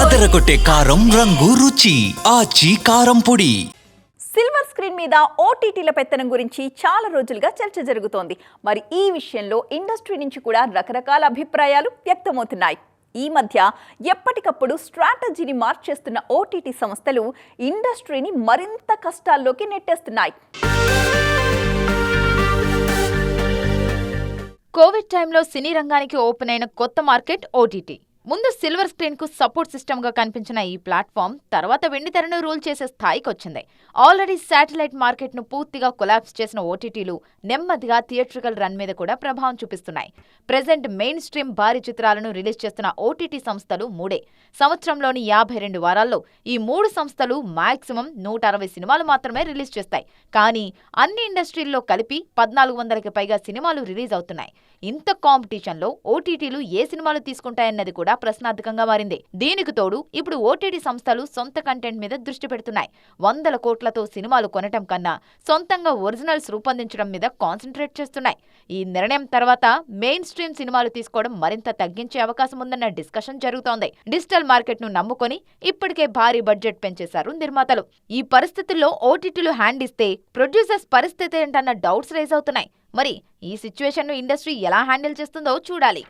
అదరగొట్టే కారం రంగు రుచి ఆచి కారం పొడి. సిల్వర్ స్క్రీన్ మీద ఓటీటీల పెత్తనం గురించి చాలా రోజులుగా చర్చ జరుగుతోంది. మరి ఈ విషయంలో ఇండస్ట్రీ నుంచి కూడా రకరకాల అభిప్రాయాలు వ్యక్తమవుతున్నాయి. ఈ మధ్య ఎప్పటికప్పుడు స్ట్రాటజీని మార్చేస్తున్న ఓటీటీ సంస్థలు ఇండస్ట్రీని మరింత కష్టాల్లోకి నెట్టేస్తున్నాయి. కోవిడ్ టైంలో సినీ రంగానికి ఓపెన్ అయిన కొత్త మార్కెట్ ఓటీటీ. ముందు సిల్వర్ స్క్రీన్కు సపోర్ట్ సిస్టమ్గా కనిపించిన ఈ ప్లాట్ఫామ్ తర్వాత వెండితెరను రూల్ చేసే స్థాయికి వచ్చింది. ఆల్రెడీ శాటిలైట్ మార్కెట్ను పూర్తిగా కొలాప్స్ చేసిన ఓటీటీలు నెమ్మదిగా థియేట్రికల్ రన్ మీద కూడా ప్రభావం చూపిస్తున్నాయి. ప్రెజెంట్ మెయిన్ స్ట్రీమ్ భారీ చిత్రాలను రిలీజ్ చేస్తున్న ఓటీటీ సంస్థలు మూడే. సంవత్సరంలోని యాభై రెండు వారాల్లో ఈ మూడు సంస్థలు మాక్సిమం నూట అరవై సినిమాలు మాత్రమే రిలీజ్ చేస్తాయి. కానీ అన్ని ఇండస్ట్రీల్లో కలిపి పద్నాలుగు వందలకి పైగా సినిమాలు రిలీజ్ అవుతున్నాయి. ఇంత కాంపిటీషన్లో ఓటీటీలు ఏ సినిమాలు తీసుకుంటాయన్నది కూడా ప్రశ్నార్థకంగా మారింది. దీనికి తోడు ఇప్పుడు ఓటీటీ సంస్థలు సొంత కంటెంట్ మీద దృష్టి పెడుతున్నాయి. వందల కోట్లతో సినిమాలు కొనటం కన్నా సొంతంగా ఒరిజినల్స్ రూపొందించడం మీద కాన్సన్ట్రేట్ చేస్తున్నాయి. ఈ నిర్ణయం తర్వాత మెయిన్ స్ట్రీమ్ సినిమాలు తీసుకోవడం మరింత తగ్గించే అవకాశం ఉందన్న డిస్కషన్ జరుగుతోంది. డిజిటల్ మార్కెట్ను నమ్ముకొని ఇప్పటికే భారీ బడ్జెట్ పెంచేశారు నిర్మాతలు. ఈ పరిస్థితుల్లో ఓటీటీలు హ్యాండ్ ఇస్తే ప్రొడ్యూసర్స్ పరిస్థితి ఏంటన్న డౌట్స్ రైజ్ అవుతున్నాయి. మరి ఈ సిచ్యువేషన్ను ఇండస్ట్రీ ఎలా హ్యాండిల్ చేస్తుందో చూడాలి.